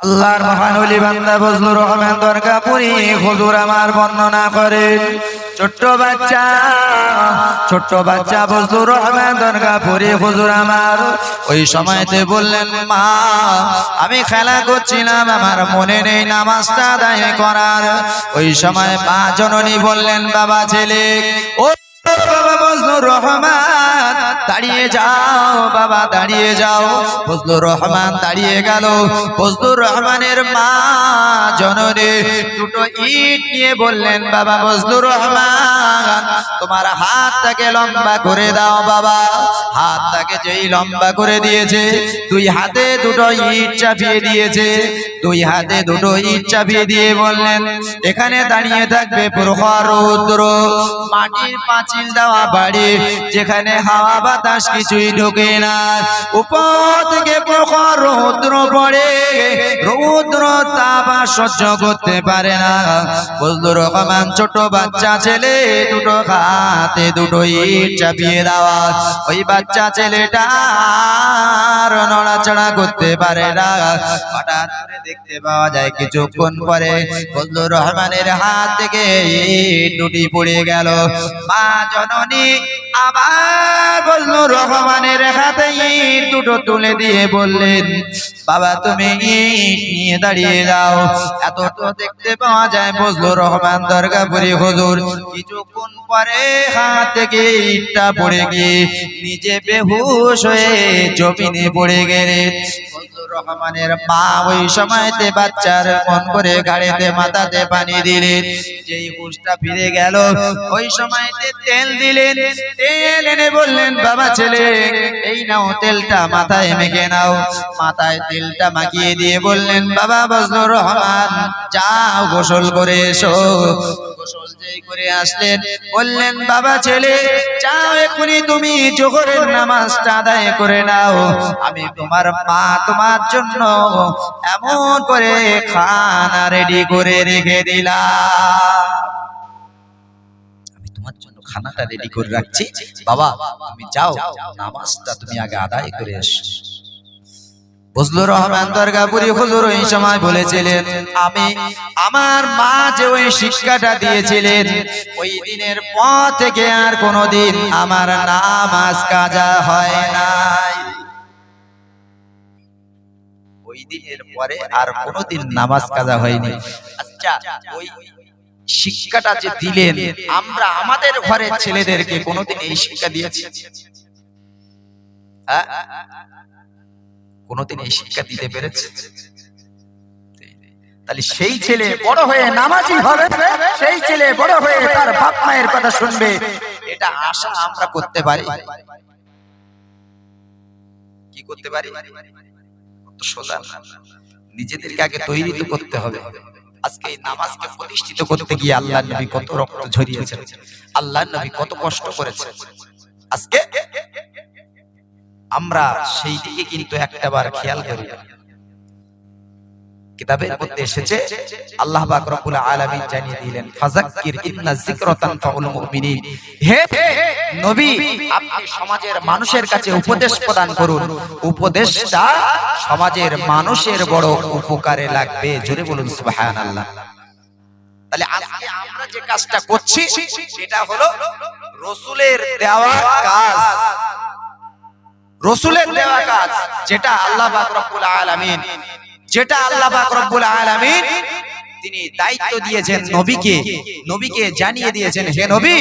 আল্লাহর মহানলি বান্দা বজলুর রহমান দরগাপুরি হুজুর আমার বর্ণনা করেন ছোট্ট বাচ্চা ছোট্ট বাচ্চা বজলুর রহমান দরগাপুরি হুজুর আমার। ওই সময়তে বললেন, মা, আমি খেলা করছিলাম, আমার মনে নেই নামাজটা আদায় করার। ওই সময় মা জননী বললেন, বাবা ছেলে, ও দাঁড়িয়ে যাও, বাবা, দাঁড়িয়ে যাও। ফজলুর রহমান দাঁড়িয়ে গেল। ফজলুর রহমানের মা জননী দুটো ইট নিয়ে বললেন, বাবা ফজলুর রহমান, তোমার হাতটাকে লম্বা করে দাও, বাবা। হাতটাকে যেই লম্বা করে দিয়েছে, দুই হাতে দুটো ইট চাপিয়ে দিয়েছে। দুই হাতে দুটো ইট চাপিয়ে দিয়ে বললেন, এখানে দাঁড়িয়ে থাকবে প্রখর রৌদ্র। মাটির পাঁচিল দেওয়া বাড়ি যেখানে হাওয়া বাতাস কিছুই ঢোকে না। উপর থেকে প্রখর রৌদ্র পড়ে রৌদ্র তাপ সহ্য করতে পারে না। বজলুর রহমান ছোট বাচ্চা ছেলে, দুটো হাতে দুটো ইট চাপিয়ে দেওয়া। ওই বাচ্চা ছেলেটা আর নড়াচড়া করতে পারে না। হঠাৎ করে দেখতে পাওয়া যায় কিছুক্ষণ পরে বজলুর রহমানের হাত থেকে ইট দুটি পড়ে গেল। মা জননী, আবার বজলুর রহমানের হাতে ইট দুটো তুলে দিয়ে বললেন, বাবা, তুমি ইট নিয়ে দাঁড়িয়ে যাও। এত তো দেখতে পাওয়া যায় বজলুর রহমান দরগাপুরি হুজুর। কিছুক্ষণ পরে হাত থেকে ইটটা পড়ে গিয়ে নিজে বেহুশ হয়ে জমিনে পড়ে ফজলুর রহমানের মা ওই সময়তে বাচ্চার মন করে গাড়িতে মাথাতে পানি দিলেন। যেই হুশটা ফিরে গেল, ওই সময়তে তেল দিলেন। তেল এনে বললেন, বাবা ছেলে, এই নাও তেলটা মাথায় মেখে নাও। মাথায় তেলটা মাখিয়ে দিয়ে বললেন, বাবা বজলুর রহমান, যাও গোসল করে এসো। বললেন, বাবা ছেলে, যাও এখনই তুমি জোহরের নামাজটা আদায় করে নাও। আমি তোমার মা তোমার জন্য এমন করে খানা রেডি করে রেখে দিলাম। তোমার জন্য খানাটা রেডি করে রাখছি। বাবা, তুমি যাও, নামাজটা তুমি আগে আদায় করে এসো। আমার ওই শিক্ষাটা দিয়েছিলেন, ওই দিনের পর থেকে আর কোনোদিন আমার নামাজ কাজা হয় নাই। ওই দিনের পরে আর নামাজ কাজা হয়নি। আচ্ছা শিক্ষাটা যে দিলেন, আমরা আমাদের ঘরের ছেলেদেরকে কোনোদিন এই শিক্ষা দিয়েছি? হ্যাঁ? কোনোদিন এই শিক্ষা দিতে পেরেছে। তাহলে সেই ছেলে বড় হয়ে নামাজি হবে সেই ছেলে বড় হয়ে তার বাপ মায়ের কথা শুনবে। এটা আশা আমরা করতে পারি। কি করতে পারি? সোজা। নিজেদেরকে আগে তৈরি তো করতে হবে। আজকে এই নামাজকে প্রতিষ্ঠিত করতে গিয়ে আল্লাহ নবী কত রক্ত ঝরিয়েছেন। আল্লাহ নবী কত কষ্ট করেছেন। আজকে আমরা সেই দিকে কিন্তু একটাবার খেয়াল করি। কিতাবের মধ্যে এসেছে, আল্লাহ পাক রব্বুল আলামিন জানিয়ে দিলেন, ফাযাক্কির ইন্না যিকরা তানফাউল মুমিনিন। হে নবী, আপনি সমাজের মানুষের কাছে উপদেশ প্রদান করুন। উপদেশটা সমাজের মানুষের বড় উপকারে লাগবে। জোরে বলুন, সুবহানাল্লাহ। তাহলে আজকে আমরা যে কাজটা করছি, সেটা হলো রসুলের দেওয়া কাজ। রসুলের দেওয়া কাজ, যেটা আল্লাহ পাক রব্বুল আলামিন, যেটা আল্লাহ পাক রব্বুল আলামিন তিনি দায়িত্ব দিয়েছেন নবীকে নবীকে জানিয়ে দিয়েছেন, হে নবী,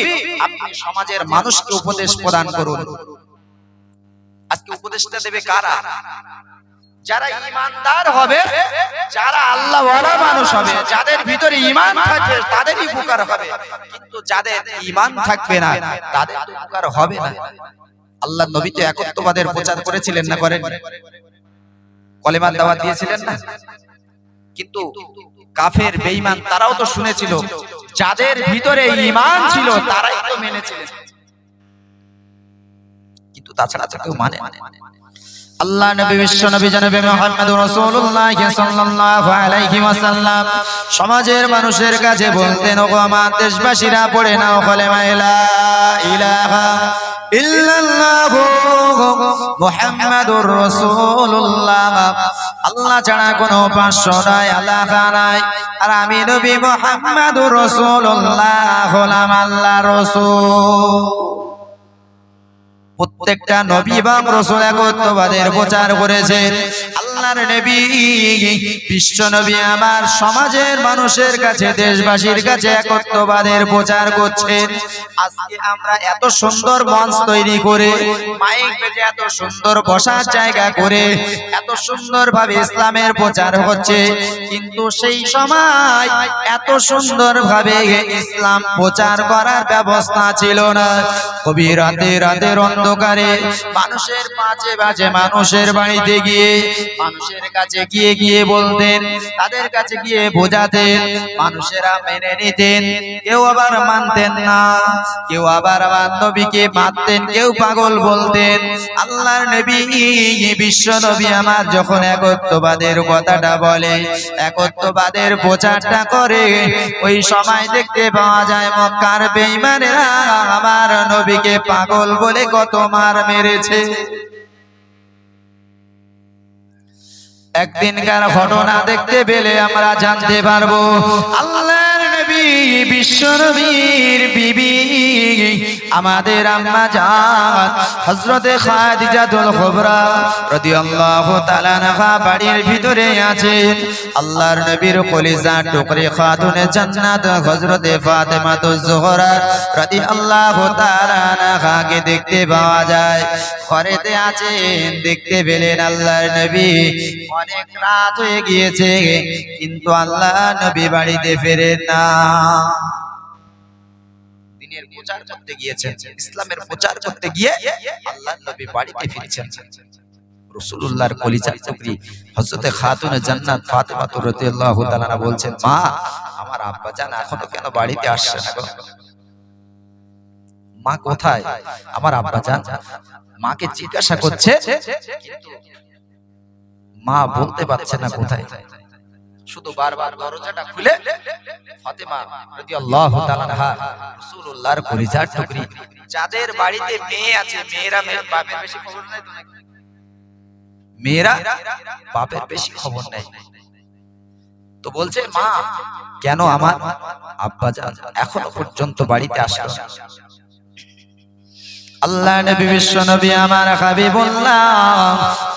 আপনি সমাজের মানুষকে উপদেশ প্রদান করুন। আজকে উপদেশটা দেবে কারা? যারা ইমানদার হবে, যারা আল্লাহ মানুষ হবে, যাদের ভিতরে ইমান থাকবে, তাদেরই উপকার হবে। কিন্তু যাদের ইমান থাকবে না, তাদের উপকার হবে না। আল্লাহ নবী তো একত্ববাদের প্রচার করেছিলেন না করেন কলেমার দাওয়াত দিয়েছিলেন না? কিন্তু কাফের, বেঈমান, তারাও তো শুনেছিল, যাদের ভিতরে ঈমান ছিল, তারাই তো মেনেছিলেন। কিন্তু তাছাড়া তো কেউ মানে। আল্লাহ নবী, বিশ্ব নবী, জনাবে মুহাম্মদ রাসূলুল্লাহ সাল্লাল্লাহু আলাইহি ওয়াসাল্লাম। সমাজের মানুষের কাছে বলতেন, ওগো আমার দেশবাসীরা, পড়ে নাও কলেমা লা ইলাহা ইল্লাল্লাহু মুহাম্মাদুর রাসূলুল্লাহ। আল্লাহ ছাড়া কোনো উপাস্য নাই, আল্লাহ নাই। আর আমি নবী মোহাম্মদ রসুল্লাহ হলাম আল্লাহ রসুল। প্রত্যেকটা নবী বা রসুল একত্ববাদের প্রচার করেছেন। আল্লাহর নবী বিশ্ব নবী আমার সমাজের মানুষের কাছে, দেশবাসীর কাছে একত্ববাদের প্রচার করছেন আজকে আমরা এত সুন্দর মঞ্চ তৈরি করে, মাইক বেজে এত সুন্দর বসার জায়গা করে, এত সুন্দর ভাবে ইসলামের প্রচার হচ্ছে। কিন্তু সেই সময় এত সুন্দর ভাবে ইসলাম প্রচার করার ব্যবস্থা ছিল না। কবি রাতে রাতের অন্ধকারে মানুষের পাঁচে বাজে মানুষের বাড়িতে গিয়ে মানুষের কাছে গিয়ে গিয়ে বলতেন, তাদের কাছে গিয়ে বোঝাতেন, মানুষেরা মেনে নিতেন, কেউ আবার মানতেন না, কেউ আবার আমার নবীকে মানতেন কেউ পাগল বলতেন। আল্লাহর নবী, বিশ্ব নবী আমার যখন একত্ববাদের কথাটা বলে, একত্ববাদের প্রচারটা করে, ওই সময় দেখতে পাওয়া যায় মক্কার বেঈমানেরা আমার নবীকে পাগল বলে কত মার মেরেছে। একদিনকার ঘটনা দেখতে পেলে আমরা জানতে পারব। আল্লাহর নবী বিবি, আমাদের আম্মা জান খাদিজাতুল রাদিয়াল্লাহু তাআলা আনহা বাড়ির ভিতরে আছেন। আল্লাহর নবীর কলিজা খাতুনে জান্নাত ফাতেমাতুজ জোহরা রাদিয়াল্লাহু তাআলা আনহাকে দেখতে পাওয়া যায়। ঘরেতে আছেন, দেখতে পেলেন আল্লাহর নবী। অনেক রাত হয়ে গিয়েছে, কিন্তু আল্লাহ নবী বাড়িতে ফেরেন না। দিনের প্রচার করতে গিয়েছেন, ইসলামের প্রচার করতে গিয়ে আল্লাহ নবী বাড়িতে আসছে না মা কোথায়? আমার জান জিজ্ঞাসা করছে মা বলতে পারছে না কোথায়। শুধু বারবার দরজাটা খুলে ফাতেমা রাদিয়াল্লাহু তাআলা রাসূলুল্লাহর কলিজার টুকরি, যাদের বাড়িতে মেয়ে আছে, মেয়েরা মেয়ের বাপের বেশি খবর নাই তো নাকি? মেয়েরা বাপের বেশি খবর নেই তো বলছে, মা, কেন আমার আব্বা জান এখনও পর্যন্ত বাড়িতে আসলো? আল্লাহ নবী, বিশ্ব নবী আমার হাবিবুল্লাহ,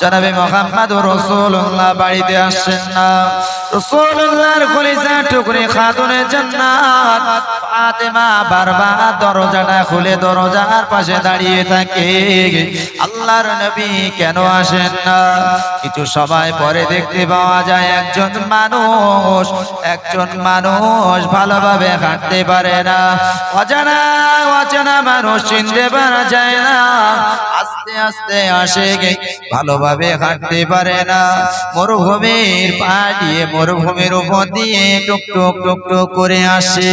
জনাবে মোহাম্মদ রসুল্লাহ বাড়িতে আসছেন না। রসুল্লাহর কলিজা টুকরে খাতুনে জান্নাত। ফাতেমা বারবার দরজাটা খুলে দরজার পাশে দাঁড়িয়ে থাকে। আল্লাহর নবী কেন আসেন না? কিছু সময় পরে দেখতে পাওয়া যায় একজন মানুষ একজন মানুষ ভালোভাবে হাঁটতে পারে না। অজানা, অচেনা মানুষ চিনতে পারা যায় না। আস্তে আস্তে আসে গে। ভালোভাবে হাঁটতে পারে না। মরুভূমির পা দিয়ে মরুভূমির উপর দিয়ে টুক টুক টুক টুক করে আসে।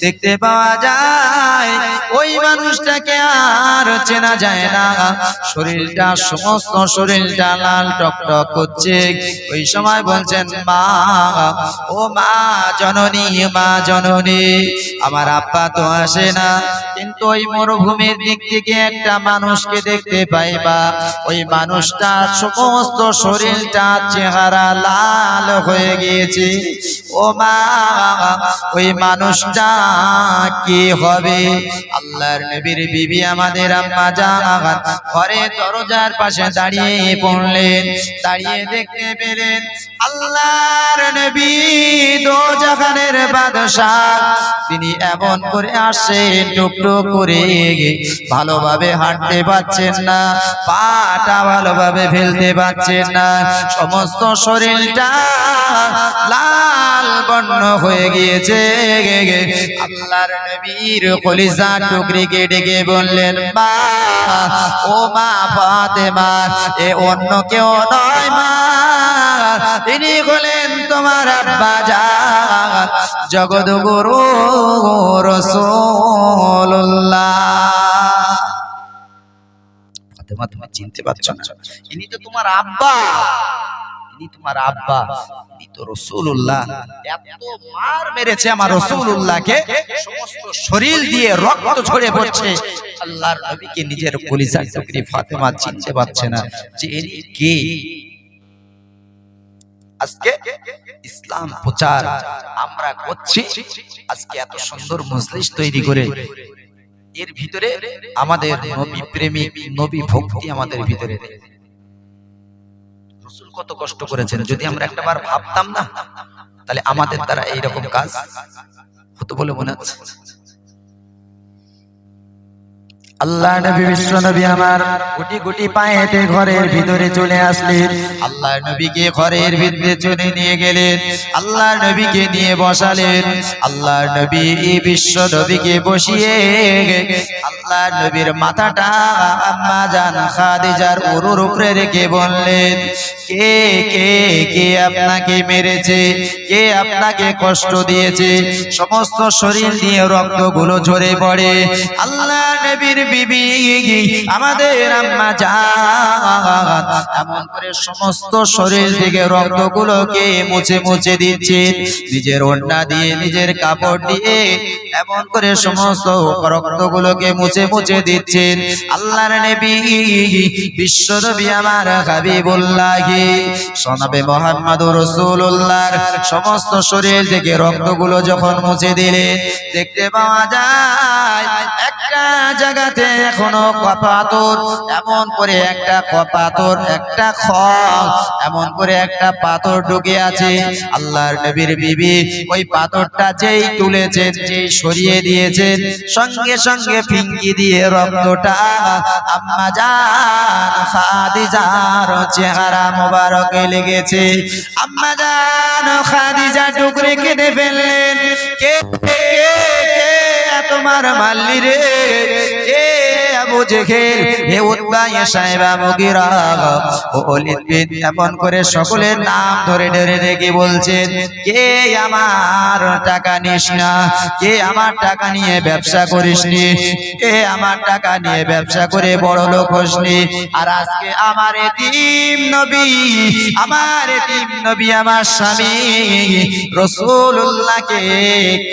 দেখতে পাওয়া যায়, ওই মানুষটাকে আর চেনা যায় না। শরীরটা, সমস্ত শরীরটা লাল টক টক করছে। ওই সময় বলছেন, মা, ও মা জননী মা জননী, আমার আব্বা তো আসে না। কিন্তু ওই মরুভূমির দিক থেকে একটা মানুষকে দেখতে পাইবা। ওই মানুষটার সমস্ত শরীরটা চেহারা লাল হয়ে গিয়েছে। ও মা, ওই মানুষটা কি হবে? আল্লাহর নবীর বিবি আমাদের আম্মা জান ঘরে দরজার পাশে দাঁড়িয়ে পড়লেন, দাঁড়িয়ে দেখতে পেলেন আল্লাহর নবী দোজাখানের বাদশাহ। তিনি এমন করে আসেন টুকটুক করে ভালোভাবে হাঁটতে পারছেন না। পাটা ভালোভাবে ফেলতে পারছেন না। সমস্ত শরীরটা লাল বর্ণ হয়ে গিয়েছে। আল্লাহর নবীর কলিজা টুকরিকে ডেকে বললেন, মা, ও মা ফাতেমা, এ অন্য কেউ নয় মা। তিনি হলেন তোমার আব্বা জান জগৎ গুরু রসুল্লাহ। ফাতেমা তুমি চিনতে পারছ না। ইনি তো তোমার আব্বা। ইনি তোমার আব্বা। ইনি তো রসুল্লাহ এত মার মেরেছে আমার রসুল্লাহকে সমস্ত শরীর দিয়ে রক্ত ঝরে পড়ছে। আল্লাহর নবীকে নিজের কলিজার টুকরি ফাতেমা চিনতে পারছে না যে ইনি কে। আজকে ইসলাম প্রচার আমরা করছি। আজকে এত সুন্দর মজলিস তৈরি করে এর ভিতরে আমাদের নবী প্রেমিক, নবী ভক্তি আমাদের ভিতরে। কত কষ্ট করেছেন, যদি আমরা একটা বার ভাবতাম না, তাহলে আমাদের দ্বারা এইরকম কাজ হতো বলে মনে হচ্ছে। আল্লাহ নবী বিশ্ব নবী আমার গুটি গুটি পায়েতে ঘরের ভিতরে চলে আসলেন আল্লাহ নবীকে ঘরের ভিতরে চলে নিয়ে গেলেন। আল্লাহ নবীকে নিয়ে বসালেন। আল্লাহ নবী বিশ্ব নবীকে বসিয়ে আল্লাহ নবীর মাথাটা আম্মা জান খাদিজার উরুর উপরে রেখে বললেন কে কে কে আপনাকে মেরেছে? কে আপনাকে কষ্ট দিয়েছে? সমস্ত শরীর দিয়ে রক্তগুলো ঝরে পড়ে। আল্লাহ নবীর বিবি, আমাদের আম্মা জান এমন করে সমস্ত শরীর থেকে রক্তগুলোকে মুছে মুছে দিচ্ছেন। নিজের ওড়না দিয়ে নিজের কাপড় দিয়ে এমন করে সমস্ত রক্তগুলোকে মুছে মুছে দিচ্ছেন। আল্লাহর নবী বিশ্বনবী আমার হাবিবুল্লাহি, সনাবে মোহাম্মদ রাসূলুল্লাহর সমস্ত শরীর থেকে রক্তগুলো যখন মুছে দিলেন, দেখতে পাওয়া যায় জায়গাতে এখনও কপাতর, এমন করে একটা কপাতর, একটা খল, এমন করে একটা পাথর ঢুকে আছে। আল্লাহর নবীর বিবি ওই পাথরটা যেই তুলেছেন, যেই সরিয়ে দিয়েছেন, সঙ্গে সঙ্গে ফিঙ্কি দিয়ে রক্তটা আম্মা জান, খাদিজার চেহারা মোবারকে লেগেছে। আম্মা জান, খাদিজা টুকরে কেটে ফেললেন। কে কে কে তোমার মাল্লি রে। সকলের নাম ধরে ধরে রেখে বলছেন, কে আমার টাকা নিস না? কে আমার টাকা নিয়ে ব্যবসা করিস কে আমার টাকা নিয়ে ব্যবসা করে বড় লোক হসনি আর আজকে আমার এতিম নবী, আমার এতিম নবী, আমার স্বামী রসুল্লাহকে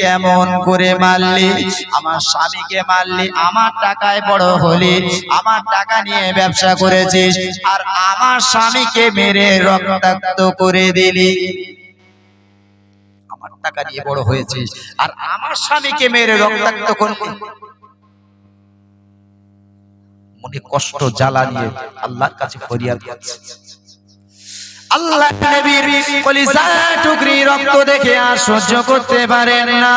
কেমন করে মারলি? আমার স্বামীকে মারলি, আমার টাকায় বড় হলি, আমার টাকা নিয়ে ব্যবসা করেছিস, আর আমার স্বামীকে মেরে রক্তাক্ত করে দিলি। আমার টাকা নিয়ে বড় হয়েছিস, আর আমার স্বামীকে মেরে রক্তাক্ত করলি। মনে কষ্ট, জ্বালা নিয়ে আল্লাহর কাছে ফরিয়াদ করছে। আল্লাহ টুকরি রক্ত দেখে আর সহ্য করতে পারেন না।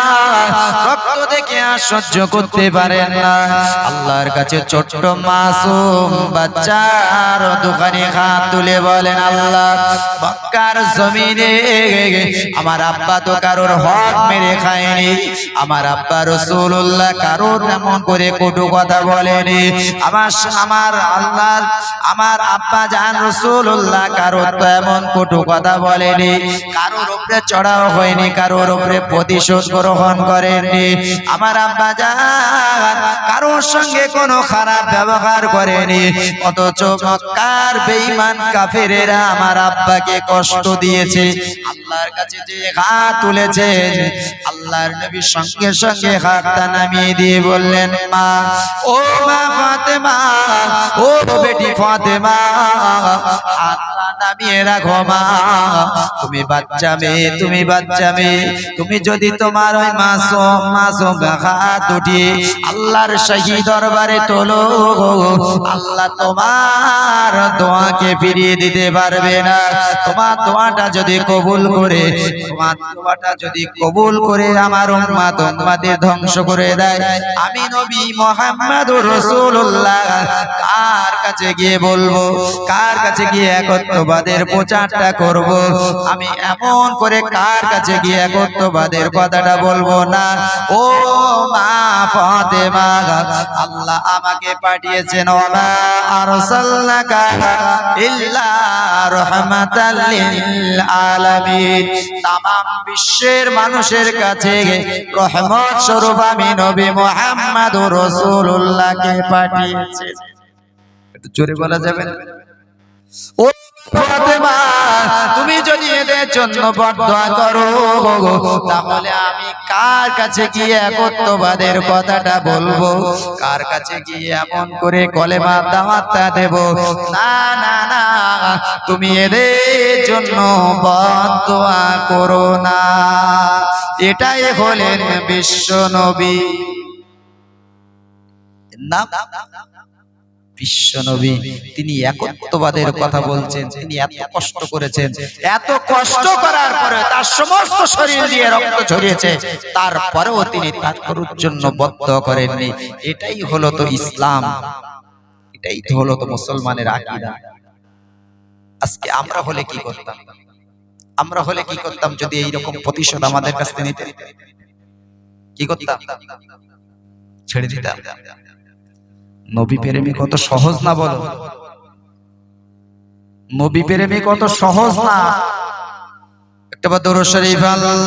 রক্ত সহ্য করতে পারেন না। আল্লাহর কাছে ছোট্ট মাসুম বাচ্চার দোকানে হাত তুলে বলেন, আল্লাহ, মক্কার জমিনে আমার আব্বা তো কারোর হক মেরে খায়নি। আমার আব্বা রসুল্লাহ কারোর এমন করে কটু কথা বলেনি। আমার আমার আল্লাহ আমার আব্বা জান রসুল্লাহ কারোর তো এমন কটু কথা বলেনি। কারোর উপরে চড়াও হয়নি, কারোর উপরে প্রতিশোধ গ্রহণ করেননি। আমার আব্বা জান কারোর সঙ্গে কোনো খারাপ ব্যবহার করেনি। অথচ মক্কার বেঈমান কাফেরেরা আমার আব্বাকে কষ্ট দিয়েছে। আল্লাহর কাছে যে হাত তুলেছেন, আল্লাহর নবীর সঙ্গে সঙ্গে হাতটা নামিয়ে দিয়ে বললেন, মা, ও মা ফাতেমা, ও বেটি ফাতেমা হাতটা নামিয়ে রাখো মা। তুমি বাচ্চা মেয়ে, তুমি বাচ্চা মেয়ে। তুমি যদি তোমার ওই মাসুম মাসুম হাত আল্লাহর শাহী দরবারে তোলো। আল্লাহ তোমার দোয়াকে ফিরিয়ে দিতে পারবে না। তোমার দোয়াটা যদি কবুল করে, তোমার দোয়াটা যদি কবুল করে আমার উম্মাত উম্মাদের ধ্বংস করে দেয়। আমি নবী মোহাম্মদুর রাসূলুল্লাহ। কার কাছে গিয়ে বলব? কার কাছে গিয়ে একত্ববাদের প্রচারটা করব? আমি এমন করে কার কাছে গিয়ে একত্ববাদের কথাটা বলব না। ও আল্লাহ আমাকে পাঠিয়েছেন বিশ্বের মানুষের কাছে রহমত স্বরূপ আমি নবী মুহাম্মদুর পাঠিয়েছেন একটু বলা যাবে না? তুমি যদি এদের জন্য বদয়া করো, তাহলে আমি কার কাছে গিয়ে একত্ববাদের কথাটা বলব? কার কাছে গিয়ে এমন করে কলেমা দাওয়াতটা দেব? না না না, তুমি এদের জন্য বদয়া করো না। এটাই হলেন বিশ্ব নবী। না বিশ্ব নবী। তিনি একত্ববাদের কথা বলছেন, তিনি এত কষ্ট করেছেন, এত কষ্ট করার পরে তার সমস্ত শরীর দিয়ে রক্ত ছড়িয়েছে তারপরেও তিনি তার জন্য বদ্ধ করেননি। এটাই হলো তো ইসলাম। এটাই তো হলো তো মুসলমানের আকীদা। আজকে আমরা হলে কি করতাম? আমরা হলে কি করতাম যদি এইরকম প্রতিশোধ আমাদের কাছ নিতে কি করতাম? ছেড়ে দিতাম? নবী প্রেমী কত সহজ না বলো? নবী প্রেমী কত সহজ না? একটা বার দরুদ শরীফ আল্লাহ